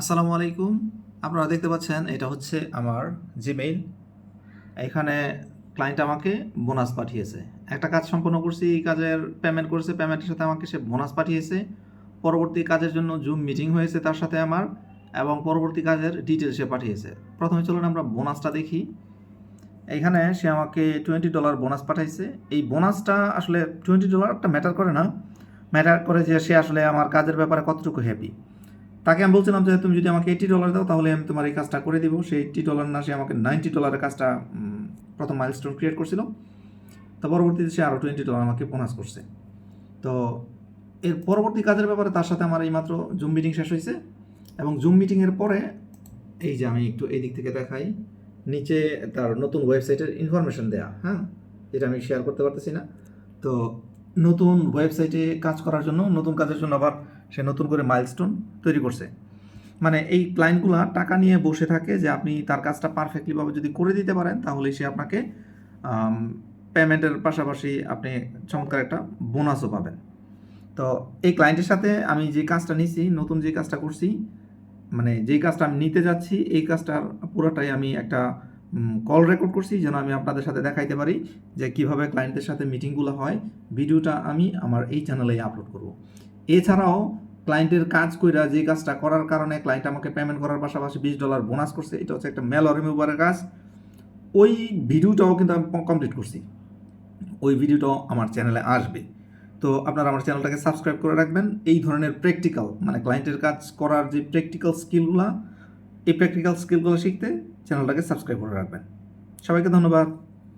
আসসালামু আলাইকুম। আপনারা দেখতে পাচ্ছেন, এটা হচ্ছে আমার জিমেইল এখানে ক্লায়েন্ট আমাকে বোনাস পাঠিয়েছে। একটা কাজ সম্পন্ন করছি, এই কাজের পেমেন্ট করেছে পেমেন্টের সাথে আমাকে সে বোনাস পাঠিয়েছে। পরবর্তী কাজের জন্য জুম মিটিং হয়েছে তার সাথে আমার, এবং পরবর্তী কাজের ডিটেলস সে পাঠিয়েছে। প্রথমে চলুন আমরা বোনাসটা দেখি। এইখানে সে আমাকে টোয়েন্টি ডলার বোনাস পাঠাইছে। এই বোনাসটা আসলে টোয়েন্টি ডলারটা ম্যাটার করে না। ম্যাটার করে যে সে আসলে আমার কাজের ব্যাপারে কতটুকু হ্যাপি তাকে আমি বলছিলাম যে তুমি যদি আমাকে এইটি ডলার দাও, তাহলে আমি তোমার এই কাজটা করে দিব। সেই এইটি ডলার না, সে আমাকে নাইনটি ডলারের কাজটা প্রথম মাইলস্টোন ক্রিয়েট করছিল। তো পরবর্তীতে সে আরও টোয়েন্টি ডলার আমাকে বোনাস করছে। তো এর পরবর্তী কাজের ব্যাপারে তার সাথে আমার এইমাত্র জুম মিটিং শেষ হয়েছে। এবং জুম মিটিংয়ের পরে, এই যে আমি একটু এই দিক থেকে দেখাই, নিচে তার নতুন ওয়েবসাইটের ইনফরমেশন দেয়া হ্যাঁ? যেটা আমি শেয়ার করতে পারতেছি না। তো নতুন ওয়েবসাইটে কাজ করার জন্য, নতুন কাজের জন্য আবার সে নতুন করে মাইলস্টোন তৈরি করছে। মানে এই ক্লায়েন্টগুলো টাকা নিয়ে বসে থাকে যে আপনি তার কাজটা পারফেক্টলিভাবে যদি করে দিতে পারেন, তাহলে সে আপনাকে পেমেন্টের পাশাপাশি আপনি চমৎকার একটা বোনাসও পাবেন। তো এই ক্লায়েন্টের সাথে আমি যে কাজটা নিছি, নতুন যে কাজটা করছি মানে যেই কাজটা আমি নিতে যাচ্ছি, এই কাজটার পুরোটাই আমি একটা কল রেকর্ড করছি যেন আমি আপনাদের সাথে দেখাইতে পারি যে কীভাবে ক্লায়েন্টের সাথে মিটিংগুলো হয়। ভিডিওটা আমি আমার এই চ্যানেলেই আপলোড করব। এছাড়াও ক্লায়েন্টের কাজ কইরা যে কাজটা করার কারণে ক্লায়েন্ট আমাকে পেমেন্ট করার পাশাপাশি বিশ ডলার বোনাস করছে, এটা হচ্ছে একটা মেল রিমুভারের কাজ। ওই ভিডিওটাও কিন্তু আমি কমপ্লিট করছি। ওই ভিডিওটাও আমার চ্যানেলে আসবে। তো আপনারা আমার চ্যানেলটাকে সাবস্ক্রাইব করে রাখবেন। এই ধরনের প্র্যাকটিক্যাল মানে ক্লায়েন্টের কাজ করার যে প্র্যাকটিক্যাল স্কিলগুলো এই প্র্যাকটিক্যাল স্কিলগুলো শিখতে চ্যানেলটাকে সাবস্ক্রাইব করে রাখবেন। সবাইকে ধন্যবাদ।